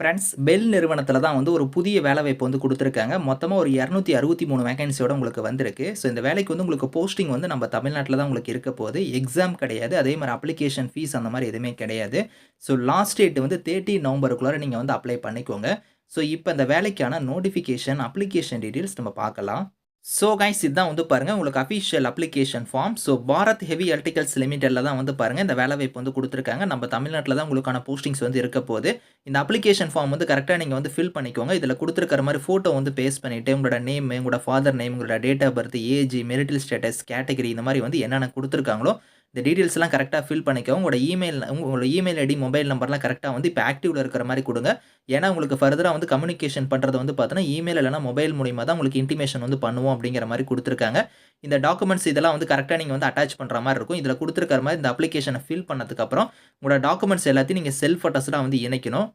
Friends bell நிறுவனத்தில் தான் வந்து ஒரு புதிய வேலைவாய்ப்பு வந்து கொடுத்துருக்காங்க மொத்தமாக ஒரு இரநூத்தி அறுபத்தி மூணு வேகன்சியோட உங்களுக்கு வந்திருக்கு. ஸோ இந்த வேலைக்கு வந்து உங்களுக்கு போஸ்டிங் வந்து நம்ம தமிழ்நாட்டில் தான் உங்களுக்கு இருக்க போகுது. எக்ஸாம் கிடையாது. அதே மாதிரி அப்ளிகேஷன் ஃபீஸ் அந்த மாதிரி எதுவுமே கிடையாது. ஸோ லாஸ்ட் டேட் வந்து 30 நவம்பருக்குள்ளார நீங்கள் வந்து அப்ளை பண்ணிக்கோங்க. ஸோ இப்போ இந்த வேலைக்கான நோட்டிஃபிகேஷன், அப்ளிகேஷன் டீட்டெயில்ஸ் நம்ம பார்க்கலாம். ஸோ கைஸ் இதுதான் வந்து பாருங்க உங்களுக்கு official application form. So Bharat heavy electricals லிமிடெட்ல தான் வந்து பாருங்கள் இந்த வேலைவாய்ப்பு வந்து கொடுத்துருக்காங்க நம்ம தமிழ்நாட்டில் தான் உங்களுக்கான போஸ்டிங்ஸ் வந்து இருக்க போது இந்த அப்ளிகேஷன் ஃபார்ம் வந்து கரெக்டாக நீங்கள் வந்து ஃபில் பண்ணிக்கோங்க. இதில் கொடுத்துருக்கிற மாதிரி ஃபோட்டோ வந்து பேஸ்ட் பண்ணிவிட்டு உங்களோட நேம், உங்களோட ஃபாதர் நேம், உங்களோட date of birth, age, marital status, category இந்த மாதிரி வந்து என்னென்ன கொடுத்துருக்காங்களோ இந்த டீட்டெயில்ஸ்லாம் கரெக்டாக ஃபில் பண்ணிக்கோங்க. உங்களோட இமெயில் உங்களோட இமெயில் ஐடி, மொபைல் நம்பர்லாம் கரெக்டாக வந்து இப்போ ஆக்டிவில் இருக்கிற மாதிரி கொடுங்க ஏன்னா உங்களுக்கு ஃபர்தராக வந்து கம்யூனிகேஷன் பண்ணுறது வந்து பார்த்தீங்கன்னா, இமெயில் இல்லைனா மொபைல் மூலிமா தான் உங்களுக்கு இன்டிமேஷன் வந்து பண்ணுவோம் அப்படிங்கிற மாதிரி கொடுத்துருக்காங்க இந்த டாக்குமெண்ட்ஸ் இதெல்லாம் வந்து கரெக்டாக நீங்கள் வந்து அட்டாச் பண்ணுற மாதிரி இருக்கும். இதில் கொடுத்துருக்கிற மாதிரி இந்த அப்ளிகேஷனை ஃபில் பண்ணதுக்கப்புறம் உங்களோட டாக்குமெண்ட்ஸ் எல்லாத்தையும் நீங்கள் செல்ஃப் ஃபோட்டோஸ்லாம் வந்து இணைக்கணும்.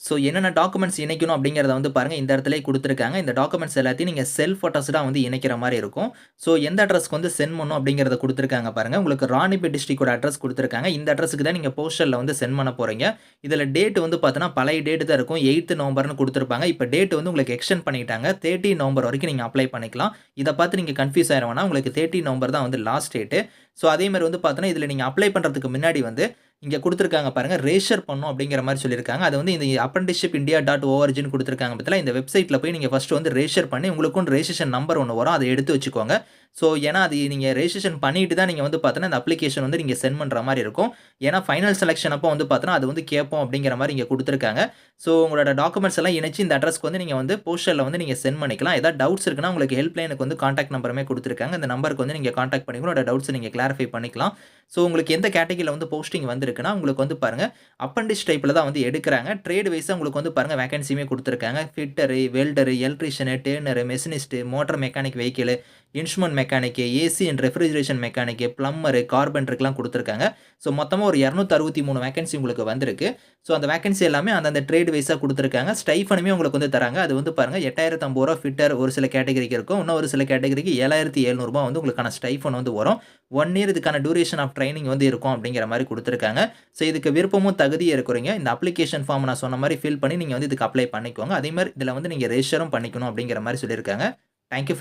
ஸோ என்னென்ன டாக்குமெண்ட்ஸ் இணைக்கணும் அப்படிங்கிறத வந்து பாருங்கள் இந்த இடத்துல கொடுத்துருக்காங்க இந்த டாக்குமெண்ட்ஸ் எல்லாத்தையும் நீங்கள் செல்ஃப் ஃபோட்டோஸ்டாக வந்து இணைக்கிற மாதிரி இருக்கும். ஸோ எந்த அட்ரஸ்க்கு வந்து சென்ட் பண்ணணும் அப்படிங்கிறத கொடுத்துருக்காங்க பாருங்கள் உங்களுக்கு ராணிபி டிஸ்ட்ரிக்கோட அட்ரஸ் கொடுத்துருக்காங்க இந்த அட்ரஸ்க்கு தான் நீங்கள் போஸ்டரில் வந்து சென்ட் பண்ண போகிறீங்க இதில் டேட் வந்து பார்த்தீங்கன்னா, பழைய டேட் தான் இருக்கும். எயித்து நவம்பர்னு கொடுத்துருப்பாங்க இப்போ டேட் வந்து உங்களுக்கு எக்ஸ்டெண்ட் பண்ணிட்டாங்க. 30 நவம்பர் வரைக்கும் நீங்கள் அப்ளை பண்ணிக்கலாம். இதை பார்த்து நீங்கள் கன்ஃப்யூஸ் ஆயிற உங்களுக்கு 30 நவம்பர் தான் வந்து லாஸ்ட் டேட்டு ஸோ அதேமாதிரி வந்து பார்த்தீங்கன்னா, இதில் நீங்கள் அப்ளை பண்ணுறதுக்கு முன்னாடி வந்து இங்கே கொடுத்துருக்காங்க பாருங்க. ரேஷர் பண்ணும் அப்படிங்கிற மாதிரி சொல்லியிருக்காங்க. அது வந்து இந்த அப்ரண்டிஷிப் இந்தியா டாட் ஓஆர்ஜின்னு கொடுத்துருக்காங்க பார்த்தீங்களா, இந்த வெப்சைட்டில் போய் நீங்கள் ஃபஸ்ட்டு வந்து ரேஷர் பண்ணி உங்களுக்கும் ரெஜிஸ்ட்ரேஷன் நம்பர் ஒன்று வரும். அதை எடுத்து வச்சுக்கோங்க. ஸோ ஏன்னா அது நீங்கள் ரெஜிஸ்ட்ரேஷன் பண்ணிட்டு தான் நீங்கள் வந்து பார்த்தீங்கன்னா, இந்த அப்ளிகேஷன் வந்து நீங்கள் சென்ட் பண்ணுற மாதிரி இருக்கும். ஏன்னா ஃபைனல் செலெக்ஷன் அப்போ வந்து பார்த்தீங்கன்னா, அது வந்து கேட்போம் அப்படிங்கிற மாதிரி இங்கே கொடுத்துருக்காங்க ஸோ உங்களோட டாக்குமெண்ட்ஸ் எல்லாம் இணைச்சு இந்த அட்ரஸ்க்கு வந்து நீங்கள் வந்து போஸ்டரில் வந்து நீங்கள் சென்ட் பண்ணிக்கலாம். ஏதாவது டவுட்ஸ் இருக்குன்னா உங்களுக்கு ஹெல்ப் லைனுக்கு வந்து காண்டாக்ட் நம்பருமே கொடுத்துருக்காங்க இந்த நம்பருக்கு வந்து நீங்கள் காண்டாக்ட் பண்ணி உங்களோட டவுட்ஸ் நீங்கள் கிளாரிஃபை பண்ணிக்கலாம். ஸோ உங்களுக்கு எந்த கேட்டகிரியில் வந்து போஸ்டிங் வந்திருக்குன்னா, உங்களுக்கு வந்து பாருங்க அப்பண்டிஸ் டைப்பில் தான் வந்து எடுக்கிறாங்க ட்ரேட் வைஸாக உங்களுக்கு வந்து பாருங்கள் வேகன்சியுமே கொடுத்துருக்காங்க fitter, welder, electrician, turner machinist motor mechanic vehicle, instrument mechanic AC and refrigeration mechanic plumber கார்பெண்டருக்குலாம் கொடுத்துருக்காங்க ஸோ மொத்தமாக ஒரு 263 வேக்கன்சி உங்களுக்கு வந்திருக்கு. ஸோ அந்த வேக்கன்சி எல்லாமே அந்தந்த ட்ரேட் வைஸாக கொடுத்துருக்காங்க ஸ்டைஃபனுமே உங்களுக்கு வந்து தராங்க. அது வந்து பாருங்கள் எட்டாயிரத்து ஐம்பது ரூபா ஃபிட்டர் ஒரு சில கேட்டகரிக்கு இருக்கும். இன்னும் ஒரு சில கேட்டகரிக்கு ஏழாயிரத்தி எழுநூறுபா வந்து உங்களுக்கான ஸ்டைஃபன் வந்து வரும். ஒன் இயர் இதுக்கான டியூரேஷன் ஆஃப் ட்ரைனிங் வந்து இருக்கும் அப்படிங்கிற மாதிரி கொடுத்துருக்காங்க ஸோ இதுக்கு விருப்பமும் தகுதியும் இருக்கிறவங்க இந்த அப்ளிகேஷன் ஃபார்ம் நான் சொன்ன மாதிரி ஃபில் பண்ணி நீங்கள் வந்து இதுக்கு அப்ளை பண்ணிக்கோங்க. அதே மாதிரி இதில் வந்து நீங்கள் ரெஜிஸ்டரும் பண்ணிக்கணும் அப்படிங்கிற மாதிரி சொல்லியிருக்காங்க. Thank you